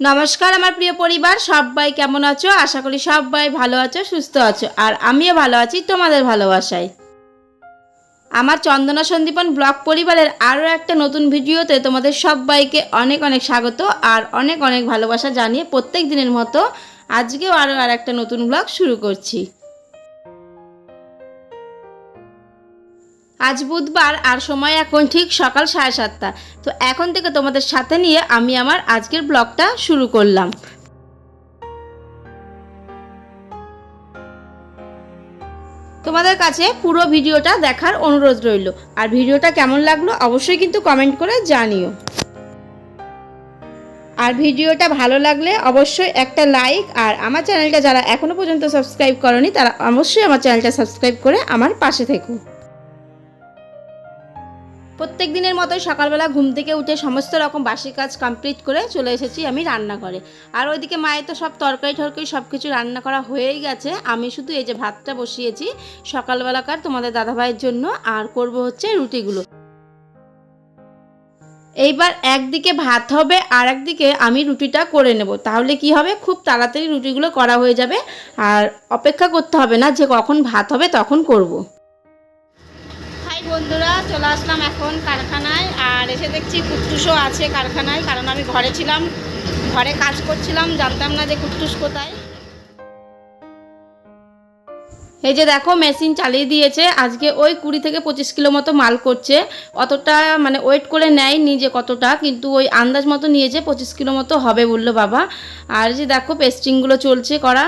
নমস্কার আমার প্রিয় পরিবার, সবাই কেমন আছো? আশা করি সবাই ভালো আছো, সুস্থ আছো। আর আমিও ভালো আছি তোমাদের ভালোবাসায়। আমার চন্দনা সন্দীপন ব্লগ পরিবারের আরও একটা নতুন ভিডিওতে তোমাদের সবাইকে অনেক অনেক স্বাগত আর অনেক অনেক ভালোবাসা জানিয়ে প্রত্যেক দিনের মতো আজকেও আরও আর একটা নতুন ব্লগ শুরু করছি। আজ বুধবার আর সময় এখন ঠিক সকাল সাড়ে সাতটা। তো এখন থেকে তোমাদের সাথে নিয়ে আমি আমার আজকের ব্লগটা শুরু করলাম। তোমাদের কাছে পুরো ভিডিওটা দেখার অনুরোধ রইল। আর ভিডিওটা কেমন লাগল অবশ্যই কিন্তু কমেন্ট করে জানিও। আর ভিডিওটা ভালো লাগলে অবশ্যই একটা লাইক আর আমার চ্যানেলটা যারা এখনও পর্যন্ত সাবস্ক্রাইব করনি তারা অবশ্যই আমার চ্যানেলটা সাবস্ক্রাইব করে আমার পাশে থেকো। প্রত্যেক দিনের মতোই সকালবেলা ঘুম থেকে উঠে সমস্ত রকম বাসি কাজ কমপ্লিট করে চলে এসেছি আমি রান্না করে আর ওইদিকে মায়ের তো সব তরকারি টরকারি সব কিছু রান্না করা হয়েই গেছে। আমি শুধু এই যে ভাতটা বসিয়েছি সকালবেলাকার তোমাদের দাদাভাইয়ের জন্য, আর করব হচ্ছে রুটিগুলো। এইবার একদিকে ভাত হবে, আর একদিকে আমি রুটিটা করে নেব। তাহলে কি হবে? খুব তাড়াতাড়ি রুটিগুলো করা হয়ে যাবে। আর অপেক্ষা করতে হবে না যে কখন ভাত হবে তখন করব। বন্ধুরা, চলে আসলাম এখন কারখানায়, আর এসে দেখছি কুট্টুসও আছে কারখানায়, কারণ আমি ঘরে ছিলাম, ঘরে কাজ করছিলাম, জানতাম না যে কুট্টুস কোথায়। এই যে দেখো, মেশিন চালিয়ে দিয়েছে, আজকে ওই কুড়ি থেকে পঁচিশ কিলো মতো মাল করছে, অতটা মানে ওয়েট করে নেয় নিজে কতটা, কিন্তু ওই আন্দাজ মতো নিয়েছে, পঁচিশ কিলো মতো হবে বলল বাবা। আর যে দেখো, পেস্টিংগুলো চলছে করা।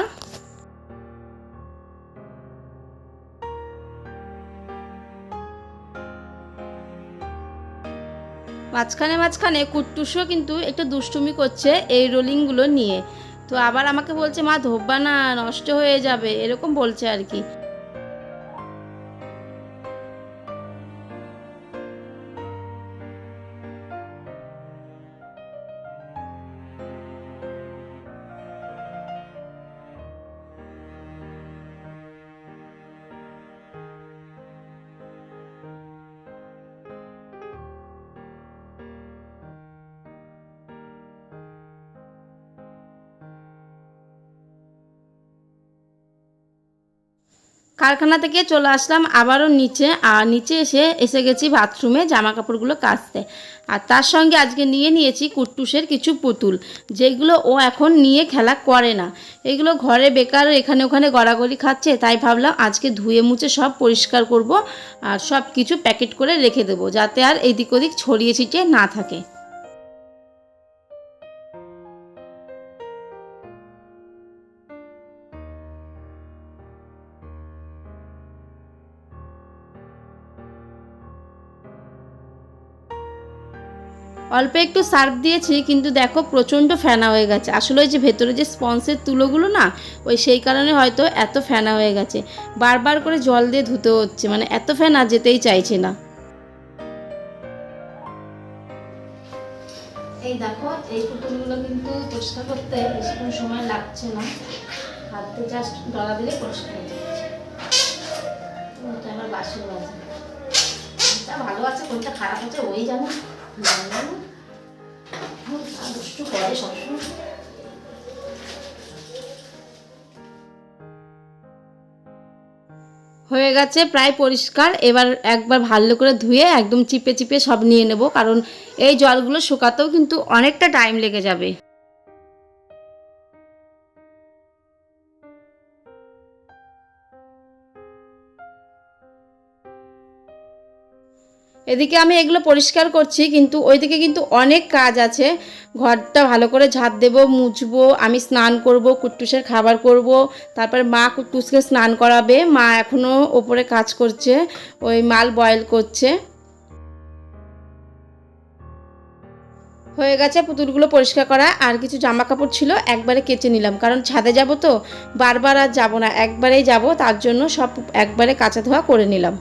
মাঝখানে মাঝখানে কুট্টুসও কিন্তু একটু দুষ্টুমি করছে এই রোলিংগুলো নিয়ে। তো আবার আমাকে বলছে, মা ধোব্বা না নষ্ট হয়ে যাবে। এরকম বলছে আর কি। কারখানা থেকে চলে আসলাম, আবারও নিচে, আর নিচে এসে এসে গেছি বাথরুমে জামা কাপড়গুলো কাচতে। আর তার সঙ্গে আজকে নিয়ে নিয়েছি কুট্টুসের কিছু পুতুল, যেগুলো ও এখন নিয়ে খেলা করে না। এগুলো ঘরে বেকার, এখানে ওখানে গড়াগড়ি খাচ্ছে, তাই ভাবলাম আজকে ধুয়ে মুছে সব পরিষ্কার করব, আর সব কিছু প্যাকেট করে রেখে দেবো, যাতে আর এদিক ওদিক ছড়িয়ে ছিটিয়ে না থাকে। অল্প একটু সার্ফ দিয়েছি, কিন্তু দেখো প্রচণ্ড ফেনা হয়ে গেছে। আসলে ওই যে ভেতরে যে স্পঞ্জের তুলোগুলো না, ওই সেই কারণে হয়তো এত ফেনা হয়ে গেছে। বারবার করে জল দিয়ে ধুতে হচ্ছে মানে এত ফেনা যেতেই চাইছে না। এই দেখো, এই পুতুলগুলো কিন্তু পরিষ্কার করতে বেশি কোনো সময় লাগছে না। হাতে জাস্ট ডলা দিলে পরিষ্কার হয়ে যাচ্ছে। আমার বাসন বাজে কোনটা ভালো আছে, কোনটা খারাপ আছে, ওই জানে? হয়ে গেছে, প্রায় পরিষ্কার। এবার একবার ভালো করে ধুয়ে একদম চিপে চিপে সব নিয়ে নেব, কারণ এই জলগুলো শুকাতেও কিন্তু অনেকটা টাইম লেগে যাবে। এদিকে আমি এগুলো পরিষ্কার করছি, কিন্তু ওইদিকে কিন্তু অনেক কাজ আছে। ঘরটা ভালো করে ঝাঁট দেবো, মুছবো, আমি স্নান করব, কুট্টুসের খাবার করব। তারপর মা কুট্টুসকে স্নান করাবে, মা এখনও ওপরে কাজ করছে, ওই মাল বয়েল করছে। হয়ে গেছে পুতুলগুলো পরিষ্কার করা, আর কিছু জামা কাপড় ছিল, একবারে কেচে নিলাম। কারণ ছাদে যাব তো, বারবার আর যাব না, একবারেই যাব, তার জন্য সব একবারে কাঁচা ধোয়া করে নিলাম।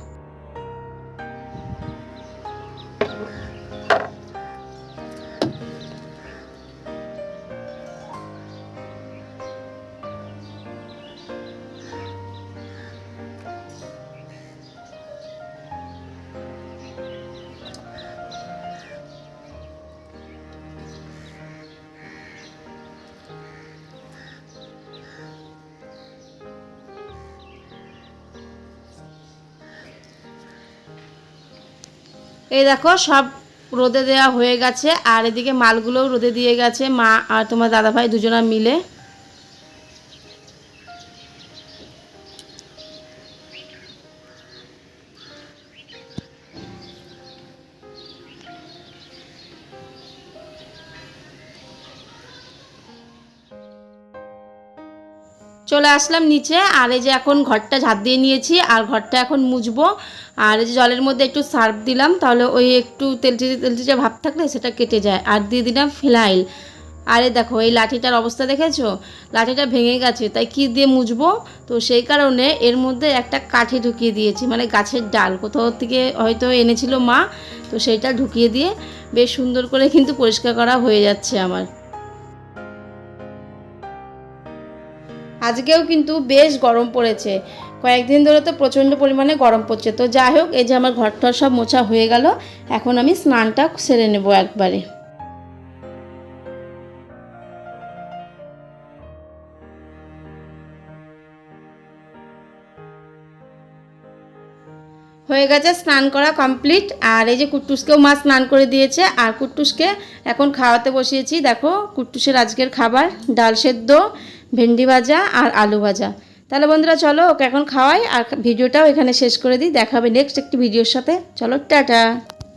এই দেখো, সব রোদে দেওয়া হয়ে গেছে, আর এদিকে মালগুলোও রোদে দিয়ে গেছে। মা আর তোমার দাদাভাই দুজনা মিলে। চলে আসলাম নিচে, আর এই যে এখন ঘরটা ঝাঁট দিয়ে নিয়েছি, আর ঘরটা এখন মুছবো। আর এই যে জলের মধ্যে একটু সার্ফ দিলাম, তাহলে ওই একটু তেলচিটে তেলচিটে ভাব থাকলে সেটা কেটে যায়। আর দিয়ে দিলাম ফিনাইল আরে দেখো, এই লাঠিটার অবস্থা দেখেছ? লাঠিটা ভেঙে গেছে, তাই কি দিয়ে মুছবো? তো সেই কারণে এর মধ্যে একটা কাঠি ঢুকিয়ে দিয়েছি মানে গাছের ডাল। কোথাও থেকে হয়তো এনেছিল মা, তো সেইটা ঢুকিয়ে দিয়ে বেশ সুন্দর করে কিন্তু পরিষ্কার করা হয়ে যাচ্ছে আমার। আজকেও কিন্তু বেশ গরম পড়েছে। কয়েকদিন ধরে তো প্রচণ্ড পরিমাণে গরম পড়ছে। তো যাই হোক, এই যে আমার ঘরটর সব মোছা হয়ে গেল। এখন আমি স্নানটা সেরে নেব একবারে। হয়ে গেছে স্নান করা কমপ্লিট। আর এই যে কুট্টুসকেও মা স্নান করে দিয়েছে। আর কুট্টুসকে এখন খাওয়াতে বসিয়েছি। দেখো, কুট্টুসের আজকের খাবার, ডাল সেদ্ধ। ভেন্ডি ভাজা আর আলু ভাজা। তাহলে বন্ধুরা চলো ওকে এখন খাওয়াই আর ভিডিওটাও এখানে শেষ করে দিই। দেখাবে নেক্সট একটি ভিডিওর সাথে। চলো, টাটা।